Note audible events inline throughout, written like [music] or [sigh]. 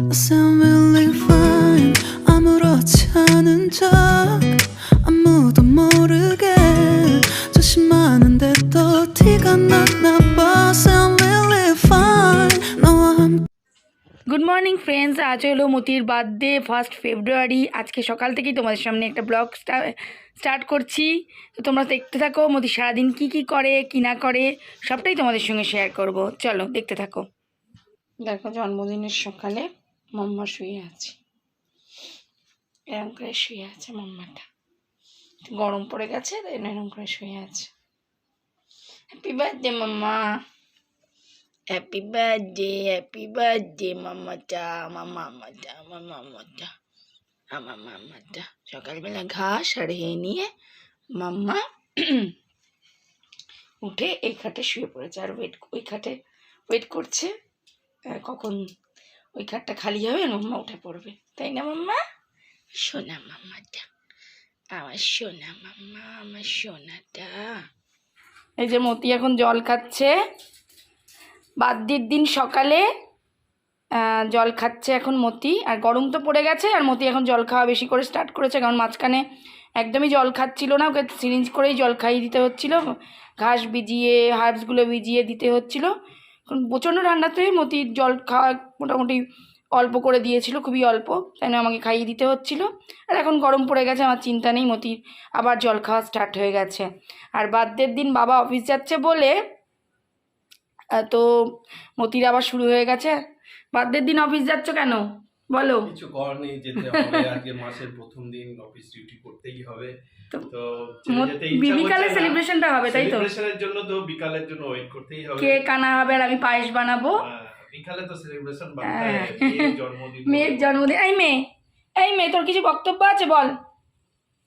I sound really fine 아무렇지 않은 척 아무도 모르게 조심하는데 또 티가 났나 봐 Sound really fine 너와 함께 good morning friends আজ হলো মতির birthday first February আজকে সকাল থেকেই তোমাদের সামনে একটা ব্লগ স্টার্ট করছি তো তোমরা দেখতে থাকো মতি সারাদিন কি কি করে কি না করে সবটাই তোমাদের সঙ্গে শেয়ার করব চলো দেখতে থাকো দেখো জন্মদিনের সকালে মাম্মা শুয়ে আছে। এরম করে শুয়ে আছে মাম্মাটা। গরম পড়ে গেছে, তাই এরম করে শুয়ে আছে। Happy birthday mumma. Happy birthday happy birthday মাম্মাটা আমার মাম্মাটা আমার মাম্মাটা আমার মাম্মাটা সকালবেলা ঘাস আর হে নিয়ে মাম্মা উঠে এই খাটে শুয়ে পড়েছে। আর ওয়েট ওই খাটে ওয়েট করছে কখন ওই খাটটা খালি হবে, মাম্মা উঠে পড়বে। তাই না, মাম্মা? সোনা মাম্মাটা। আমার সোনা মাম্মা, আমার সোনাটা এই যে মতি এখন জল খাচ্ছে। বাদ্যের দিন সকালে জল খাচ্ছে এখন মতি। আর গরম তো পড়ে গেছে, আর মতি এখন জল খাওয়া বেশি করে স্টার্ট করেছে, কারণ মাঝখানে একদমই জল খাচ্ছিল না, ওকে সিরিঞ্জ করেই জল খাইয়ে দিতে হচ্ছিল। ঘাস ভিজিয়ে হার্বসগুলো ভিজিয়ে দিতে হচ্ছিল। কারণ প্রচণ্ড ঠান্ডাতে মতির জল খাওয়া মোটামুটি অল্প করে দিয়েছিল, খুবই অল্প। তাই না আমাকে খাইয়ে দিতে হচ্ছিল। আর এখন গরম পড়ে গেছে, আমার চিন্তা নেই, মতির আবার জল খাওয়া স্টার্ট হয়ে গেছে। আর বার্থডের দিন বাবা অফিস যাচ্ছে বলে তো মতির আবার শুরু হয়ে গেছে। বার্থডের দিন অফিস যাচ্ছ কেন? বলো। কিছু করার নেই যেতে হবে আজকে মাসের প্রথম দিন অফিস ডিউটি করতেই হবে। তো- বিকালে সেলিব্রেশনটা হবে তাই তো? সেলিব্রেশনের জন্য তো বিকালের জন্য ওয়েট করতেই হবে। কেক আনা হবে আর আমি পায়েস বানাবো। হ্যাঁ, বিকালে তো সেলিব্রেশন হ্যাঁ। জন্মদিন [laughs] মেয়ের জন্মদিন। এই মেয়ে এই মেয়ে তোর কিছু বক্তব্য আছে বল?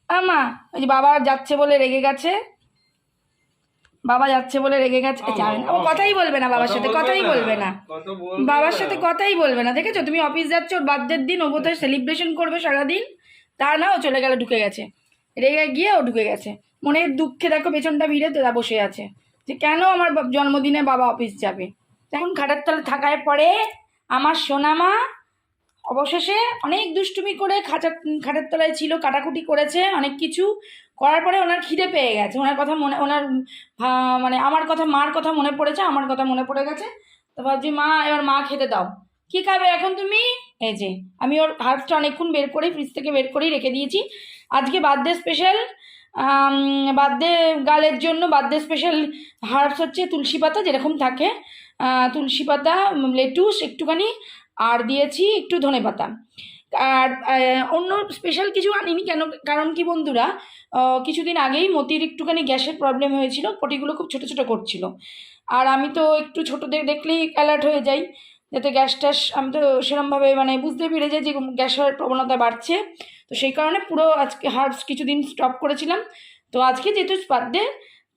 আমা ওই যে বাবা যাচ্ছে বলে রেগে গেছে। বাবা যাচ্ছে বলে রেগে গেছে। যাবে না। ও কথাই বলবে না বাবার সাথে কথাই বলবে না। বাবার সাথে কথাই বলবে না। দেখেছ? তুমি অফিস যাচ্ছ ওর বার্থডের দিন ও বোধহয় সেলিব্রেশন করবে সারাদিন। তা না ও চলে গেল ঢুকে গেছে। রেগে গিয়ে ও ঢুকে গেছে। মনের দুঃখে দেখো পেছনটা ভিড়ে তোরা বসে আছে। যে কেন আমার জন্মদিনে বাবা অফিস যাবে? এখন খাটার তলে থাকায় পরে আমার সোনামা অবশেষে অনেক দুষ্টুমি করে খাঁচা, খাটের তলায় ছিল, কাটাকুটি করেছে, অনেক কিছু করার পরে ওনার খিদে পেয়ে গেছে। ওনার কথা মনে, ওনার মানে আমার কথা, মার কথা মনে পড়েছে, আমার কথা মনে পড়ে গেছে। তো ভাবছি, মা, এবার মা খেতে দাও। কি খাবে এখন তুমি? এই যে, আমি ওর হার্বসটা অনেকক্ষণ বের করে ফ্রিজ থেকে বের করেই রেখে দিয়েছি। আজকে বার্থডে স্পেশাল বার্থডে গালের জন্য বার্থডে স্পেশাল হার্বস হচ্ছে তুলসী পাতা, যেরকম থাকে। তুলসী পাতা, লেটুস, একটুখানি আর দিয়েছি একটু ধনে পাতা। আর অন্য স্পেশাল কিছু আনিনি কেন, কারণ কি বন্ধুরা কিছুদিন আগেই মতির একটুখানি গ্যাসের প্রবলেম হয়েছিল, পটিগুলো খুব ছোটো ছোটো করছিল। আর আমি তো একটু ছোটোদের দেখলেই অ্যালার্ট হয়ে যাই, যাতে গ্যাস ট্যাস আমি তো সেরমভাবে মানে বুঝতে পেরে যাই যে গ্যাসের প্রবণতা বাড়ছে। তো সেই কারণে পুরো আজকে হার্বস কিছুদিন স্টপ করেছিলাম। তো আজকে যেহেতু বার্থডে,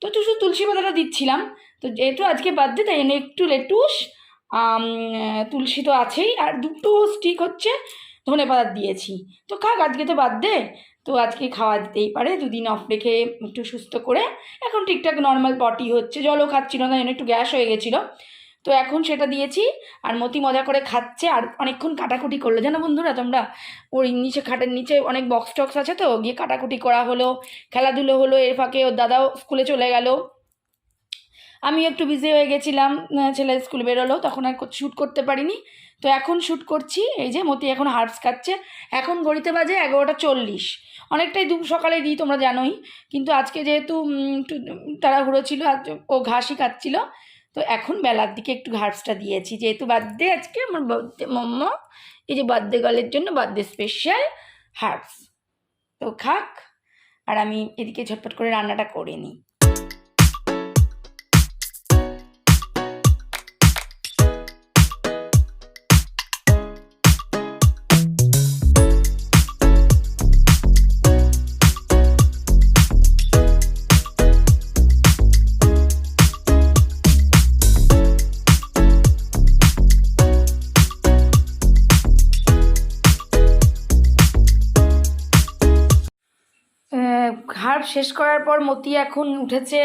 তো একটু শুধু তুলসী পাতাটা দিচ্ছিলাম। তো যেহেতু আজকে বার্থডে, তাই জন্য একটু লেটুস তুলসী তো আছেই, আর দুটো স্টিক হচ্ছে ধনে পাতা দিয়েছি। তো খাক আজকে তো বাদ দে, তো আজকে খাওয়া দিতেই পারে, দুদিন অফ রেখে একটু সুস্থ করে, এখন ঠিকঠাক নর্মাল পটি হচ্ছে, জলও খাচ্ছিল না একটু গ্যাস হয়ে গেছিল। তো এখন সেটা দিয়েছি, আর মতি মজা করে খাচ্ছে, আর অনেকক্ষণ কাটাকুটি করল। জানো বন্ধুরা, তোমরা ওর নিচে খাটের নিচে অনেক বক্স টক্স আছে তো, গিয়ে কাটাকুটি করা হলো, খেলাধুলো হলো, এর ফাঁকে ওর দাদাও স্কুলে চলে গেল। আমি একটু বিজি হয়ে গেছিলাম ছেলে স্কুল বেরোলো, তখন আর শ্যুট করতে পারিনি। তো এখন শ্যুট করছি, এই যে মতি এখন হার্বস খাচ্ছে। এখন ঘড়িতে বাজে এগারোটা চল্লিশ। অনেকটাই দু সকালে দিই, তোমরা জানোই। কিন্তু আজকে যেহেতু একটু তাড়াহুড়ো ছিল ও ঘাসই খাচ্ছিল। তো এখন বেলার দিকে একটু হার্বসটা দিয়েছি। যেহেতু বার্থডে আজকে, আমার বার্থডে মোমো এই যে বার্থডে গার্লের জন্য বার্থডে স্পেশাল হার্বস তো খাক, আর আমি এদিকে ঝটপট করে রান্নাটা করে নিই। শেষ করার পর মতি এখন উঠেছে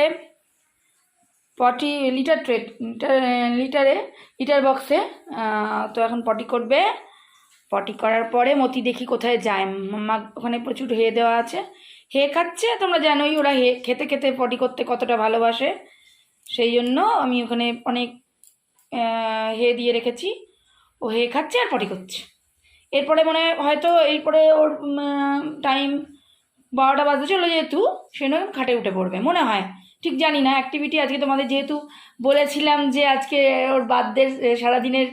পটি লিটার ট্রেড, লিটার, লিটারে বক্সে। তো এখন পটি করবে। পটি করার পরে মতি দেখি কোথায় যায়। মাম্মা ওখানে প্রচুর হে দেওয়া আছে। হে খাচ্ছে, তোমরা জানোই ওরা হে, খেতে খেতে পটি করতে কতটা ভালোবাসে। সেই জন্য আমি ওখানে অনেক হে দিয়ে রেখেছি। ও হে খাচ্ছে আর পটি করছে। এরপরে মানে হয়তো এরপরে ওর টাইম বারোটা বাজতে চলো যেহেতু, সেজন্য খাটে উঠে পড়বে, মনে হয়। ঠিক জানি না অ্যাক্টিভিটি আজকে তোমাদের যেহেতু বলেছিলাম যে আজকে ওর বার্থডে সারাদিনের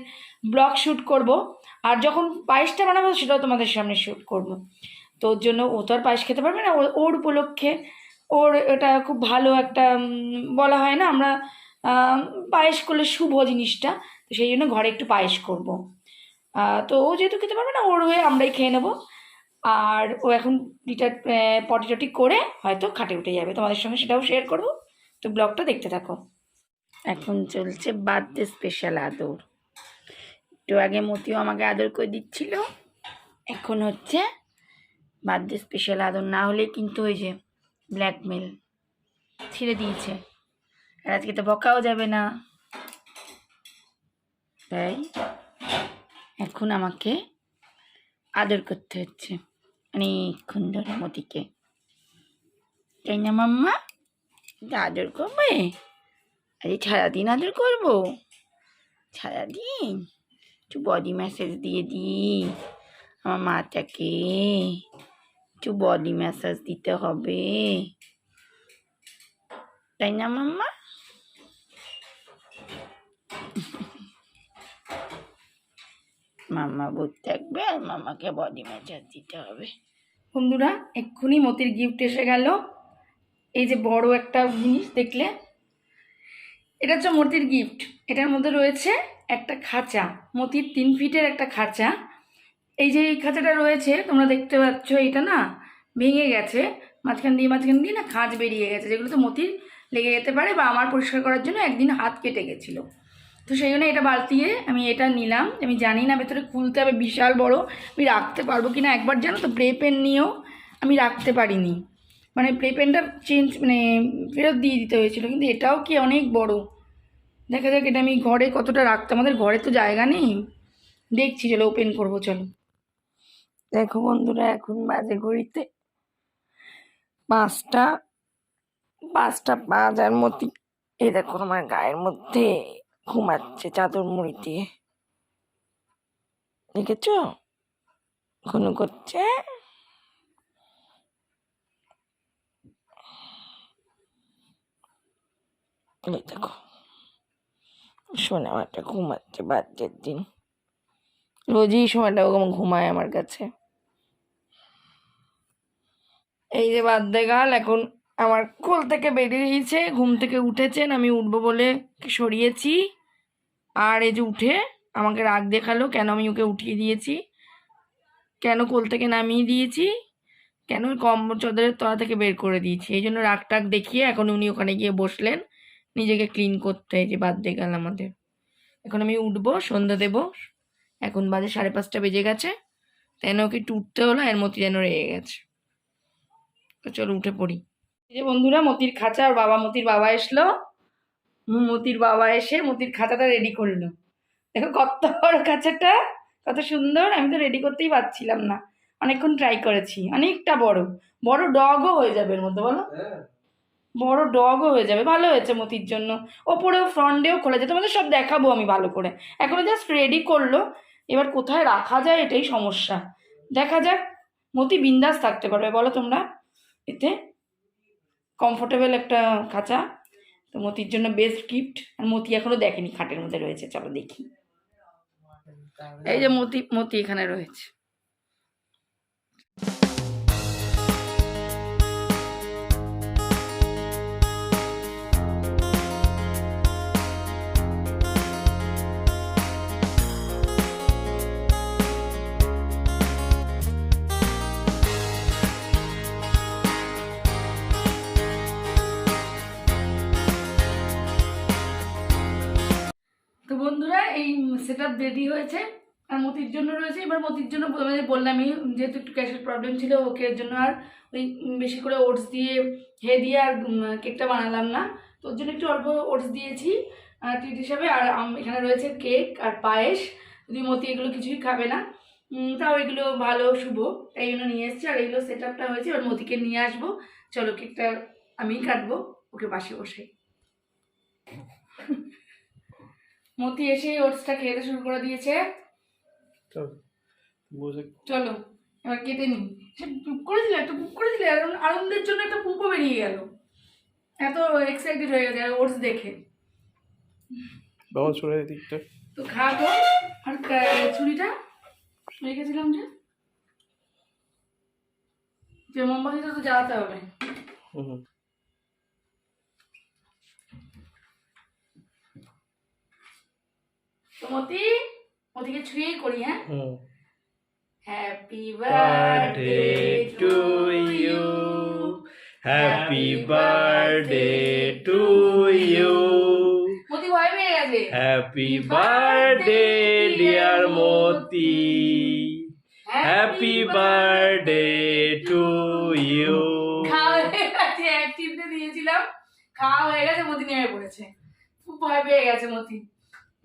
ব্লগ শ্যুট করব। আর যখন পায়েসটা বানাবো, সেটাও তোমাদের সামনে শ্যুট করব। তো ওর জন্য ও তো আর পায়েস খেতে পারবে না ওর উপলক্ষে ওর এটা খুব ভালো একটা বলা হয় না, আমরা পায়েস করলে শুভ জিনিসটা, তো সেই জন্য ঘরে একটু পায়েস করব। তো ও যেহেতু খেতে পারবে না, ওর হয়ে আমরাই খেয়ে নেব। আর ও এখন রিটার পটি টটি করে হয়তো খাটে উঠে যাবে। তোমাদের সঙ্গে সেটাও শেয়ার করব। তো ব্লগটা দেখতে থাকো। এখন চলছে বার্থডে স্পেশাল আদর। একটু আগে মতিও আমাকে আদর করে দিচ্ছিল। এখন হচ্ছে বার্থডে স্পেশাল আদর। না হলে কিন্তু ওই যে ব্ল্যাকমেল ছিঁড়ে দিয়েছে। আর আজকে তো বকাও যাবে না। তাই এখন আমাকে আদর করতে হচ্ছে। অনেকক্ষণ ধরে মতিকে। তাই না মাম্মা আদর করবে? আরে সারাদিন আদর করব? সারাদিন? একটু বডি ম্যাসাজ দিয়ে দিই। আমার মাটাকে। একটু বডি ম্যাসাজ দিতে হবে। তাই না মাম্মা? মাম্মা বুঝ থাকবে আর মামাকে বডি ম্যাসাজ দিতে হবে। বন্ধুরা, এক্ষুনি মতির গিফট এসে গেল। এই যে বড় একটা জিনিস দেখলে, এটা হচ্ছে মতির গিফট এটার মধ্যে রয়েছে একটা খাঁচা, মতির তিন ফিটের একটা খাঁচা। এই যে এই খাঁচাটা রয়েছে, তোমরা দেখতে পাচ্ছ এটা না ভেঙে গেছে, মাঝখান দিয়ে মাঝখান দিয়ে না খাঁজ বেরিয়ে গেছে যেগুলো তো মতির লেগে যেতে পারে বা আমার পরিষ্কার করার জন্য একদিন হাত কেটে গেছিল। তো সেই জন্য এটা বালতিয়ে আমি এটা নিলাম। আমি জানি না ভেতরে খুলতে হবে, বিশাল বড়। আমি রাখতে পারব কি না একবার জানো তো? প্লে পেন নিয়েও আমি রাখতে পারিনি। মানে প্লে পেনটা চেঞ্জ মানে ফেরত দিয়ে দিতে হয়েছিল, কিন্তু এটাও কি অনেক বড়? দেখা যাক এটা আমি ঘরে কতটা রাখতে আমাদের ঘরে তো জায়গা নেই। দেখছি, চলো ওপেন করব, চলো। দেখো বন্ধুরা, এখন বাজে ঘড়িতে পাঁচটা পাঁচটা পাঁচ আর মতি এই দেখো আমার গায়ের মধ্যে। ঘুমাচ্ছে চাদর মুড়ি দিয়ে। দেখেছ? ঘন করছে। দেখো, সোনামাটা ঘুমাচ্ছে বাচ্চার দিন। রোজই সময়টা ওরকম ঘুমায় আমার কাছে। এই যে বাদ্যে গাল, এখন আমার কোল থেকে বেরিয়েছে, ঘুম থেকে উঠেছেন, আমি উঠবো বলে সরিয়েছি। আর এই যে উঠে আমাকে রাগ দেখাল, কেন আমি ওকে উঠিয়ে দিয়েছি? কেন কোল থেকে নামিয়ে দিয়েছি? কেন কম্বল চাদরের তলা থেকে বের করে দিয়েছি? এই জন্য রাগ টাগ দেখিয়ে এখন উনি ওখানে গিয়ে বসলেন। নিজেকে ক্লিন করতে যে দিয়ে গেল আমাদের। এখন আমি উঠবো, সন্ধ্যা দেবো। এখন বাজে সাড়ে পাঁচটা বেজে গেছে। তাই ওকে একটু উঠতে হলো, এর মতি যেন রেগে গেছে। তো চলো উঠে পড়ি। এই যে বন্ধুরা, মতির খাঁচা আর বাবা মতির বাবা এসলো। মতির বাবা এসে মতির খাঁচাটা রেডি করল। দেখো কত বড় খাঁচাটা, কত সুন্দর, আমি তো রেডি করতেই পারছিলাম না। অনেকক্ষণ ট্রাই করেছি, অনেকটা বড়। বড় ডগও হয়ে যাবে এর মধ্যে, বলো। বড় ডগও হয়ে যাবে, ভালো হয়েছে মতির জন্য। ওপরেও ফ্রন্টেও খোলা যায় তোমাদের সব দেখাবো আমি ভালো করে। এখনও জাস্ট রেডি করল। এবার কোথায় রাখা যায় এটাই সমস্যা। দেখা যাক, মতি বিন্দাস থাকতে পারবে, বলো তোমরা। এতে কমফোর্টেবল একটা খাঁচা। তো মতির জন্য বেস্ট গিফট আর মতি এখনও দেখেনি, খাটের মধ্যে রয়েছে, চলো দেখি। এই যে মতি মতি এখানে রয়েছে। আপ রেডি হয়েছে, আর মতির জন্য রয়েছে। এবার মতির জন্য প্রথমে বললামই যেহেতু একটু ক্যাশের প্রবলেম ছিল, ওকে জন্য আর ওই বেশি করে ওটস দিয়ে, হে দিয়ে আর কেকটা বানালাম না। তো ওর জন্য একটু অল্প ওটস দিয়েছি ট্রিট হিসাবে। আর আম- এখানে রয়েছে কেক আর পায়েস। যদি মতি এগুলো কিছুই খাবে না তাও এগুলো ভালো, শুভ। তাই জন্য নিয়ে এসেছি। আর এগুলো সেট আপটা হয়েছে, এবার মতিকে নিয়ে আসব। চলো কেকটা আমিই কাটবো, ওকে পাশে বসে [laughs] মতি এসে ওটসটা খেতে শুরু করে দিয়েছে। চলো এবার কেটে নিই। সে পুপ করে দিলে একটা পুপ করে দিলে আনন্দের জন্য একটা পুপও বেরিয়ে গেল। এত এক্সাইটেড হয়ে গেছে ওটস দেখে। বাবা চলে দিকটা তো খাব আর ছুরিটা রেখেছিলাম যে। যে মোমবাতিটা তো জ্বালাতে হবে। হুম। তো মতি মতিকে ছুঁয়েই করি হ্যাঁ happy birthday to you. Happy birthday to you. Moti ভয় পেয়ে গেছে Happy birthday, dear Moti. Happy birthday to you. খাওয়া হয়ে গেছে এক চিমটে দিয়েছিলাম খাওয়া হয়ে গেছে মতি নেমে পড়েছে খুব ভয় পেয়ে গেছে মতি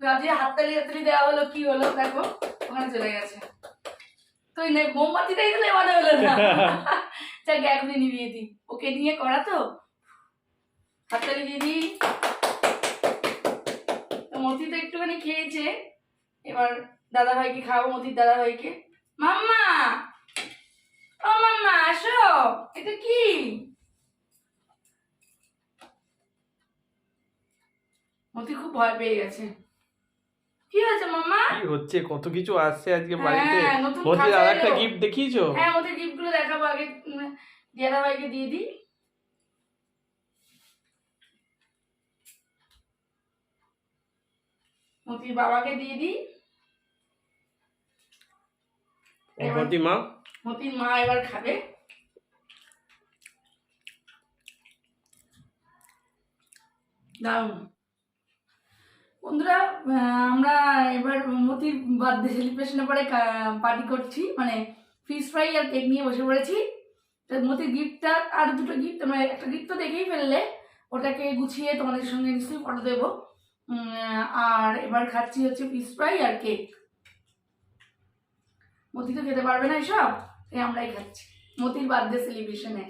ভাবছি হাততালি হাততালি দেওয়া হলো, কি হলো? দেখো, ওখানে চলে গেছে। তো মোমবাতিটাই তো নেওয়া হলো না। যাক এখনই নিভিয়ে দিই। ওকে নিয়ে করা তো? হাততালি দিয়ে দিই। তো মতি তো একটুখানি খেয়েছে। এবার দাদা ভাইকে খাওয়াবো, মতির দাদা ভাইকে মাম্মা! ও মাম্মা, আসো। এটা কি? মতি খুব ভয় পেয়ে গেছে। কি হয়েছে মাম্মা? কি হচ্ছে? কত কিছু আসছে আজকে বাড়িতে? হ্যাঁ, মতির আর একটা গিফট দেখিয়েছো? হ্যাঁ মতির গিফটগুলো দেখাবো আগে। দিয়াদা ভাইকে দিয়ে দিই। মতির বাবাকে দিয়ে দিই। মতি মা। মতির মা এবার খাবে। দারুণ। বন্ধুরা আমরা এবার মতির বার্থডে সেলিব্রেশনের পরে পার্টি করছি। মানে ফিশ ফ্রাই আর কেক নিয়ে বসে পড়েছি। মতির গিফটটা আর দুটো গিফট মানে একটা গিফট তো দেখেই ফেললে। ওটাকে গুছিয়ে তোমাদের সঙ্গে নিশ্চয়ই ফটো দেবো। আর এবার খাচ্ছি হচ্ছে ফিশ ফ্রাই আর কেক মতি তো খেতে পারবে না এসব, তাই আমরাই খাচ্ছি। মতির বার্থডে সেলিব্রেশনে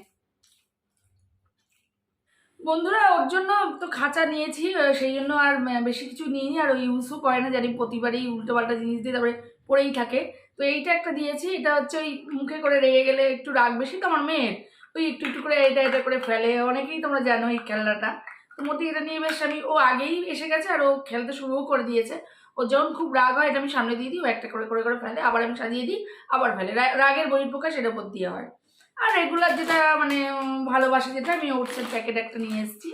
বন্ধুরা, ওর জন্য তো খাঁচা নিয়েছি সেই জন্য আর বেশি কিছু নিইনি, আর ওই ইউজও করে না, জানি প্রতিবারই উল্টো পাল্টা জিনিস দিয়ে তারপরে পড়েই থাকে। তো এইটা একটা দিয়েছি, এটা হচ্ছে ওই মুখে করে রেগে গেলে একটু রাগ বেশি, তো আমার মেয়ের। ওই একটু একটু করে এটা এটা করে ফেলে, অনেকেই তোমরা জানো এই খেলনাটা। তো মতি এটা নিয়ে বেশ আমি, ও আগেই এসে গেছে, আর ও খেলতে শুরুও করে দিয়েছে। ও যখন খুব রাগ হয়, এটা আমি সামনে দিয়ে দিই, ও একটা করে করে করে ফেলে, আবার আমি সাজিয়ে দিই, আবার ফেলে। রাগের বহিঃপ্রকাশ এটার উপর দিয়ে হয়। আর রেগুলার যেটা মানে ভালোবাসা যেটা, আমি ওটসের প্যাকেট একটা নিয়ে এসেছি।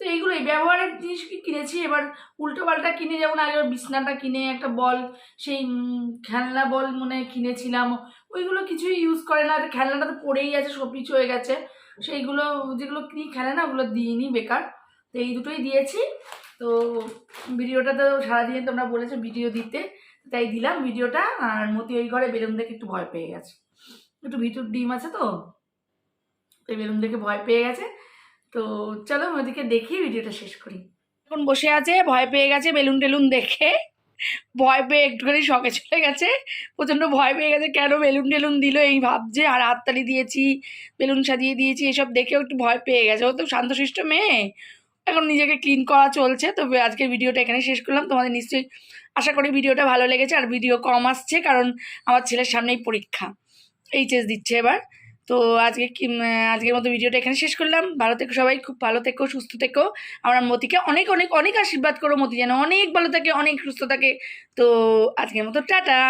তো এইগুলোই ব্যবহারের জিনিস কি কিনেছি। এবার উল্টো পাল্টা কিনে, যেমন আগে বিছনাটা কিনে, একটা বল, সেই খেলনা বল মনে কিনেছিলাম। ওইগুলো কিছুই ইউজ করে না। খেলনাটা তো পড়েই আছে সপিচ হয়ে গেছে। সেইগুলো, যেগুলো কিনি খেলে না ওগুলো দিইনি, বেকার। তো এই দুটোই দিয়েছি। তো ভিডিওটা তো সারাদিনে তোমরা বলেছ ভিডিও দিতে। তাই দিলাম ভিডিওটা। আর মতি ওই ঘরে বেলুন দেখে একটু ভয় পেয়ে গেছে। একটু ভিতর ডিম আছে তো, তাই বেলুন দেখে ভয় পেয়ে গেছে। তো চলো ওদিকে দেখি ভিডিওটা শেষ করি। এখন বসে আছে, ভয় পেয়ে গেছে, বেলুন টেলুন দেখে। ভয় পেয়ে একটুখানি শখে চলে গেছে। প্রচণ্ড ভয় পেয়ে গেছে, কেন বেলুন টেলুন দিল এই ভাবছে, আর হাততালি দিয়েছি, বেলুন সাজিয়ে দিয়েছি, এসব দেখেও একটু ভয় পেয়ে গেছে। ও তো শান্তশিষ্ট মেয়ে। এখন নিজেকে ক্লিন করা চলছে। তো আজকের ভিডিওটা এখানে শেষ করলাম। তোমাদের নিশ্চয়ই আশা করি ভিডিওটা ভালো লেগেছে, আর ভিডিও কম আসছে, কারণ আমার ছেলের সামনেই পরীক্ষা। এইচএস দিচ্ছে এবার। তো আজকে কি আজকের মতো ভিডিওটা এখানে শেষ করলাম। ভালো থেকো সবাই, খুব ভালো থেকো, সুস্থ থেকো। আমরা মতিকে অনেক অনেক অনেক আশীর্বাদ করো মতি যেন অনেক ভালো থাকে, অনেক সুস্থ থাকে। তো আজকের মতো টাটা।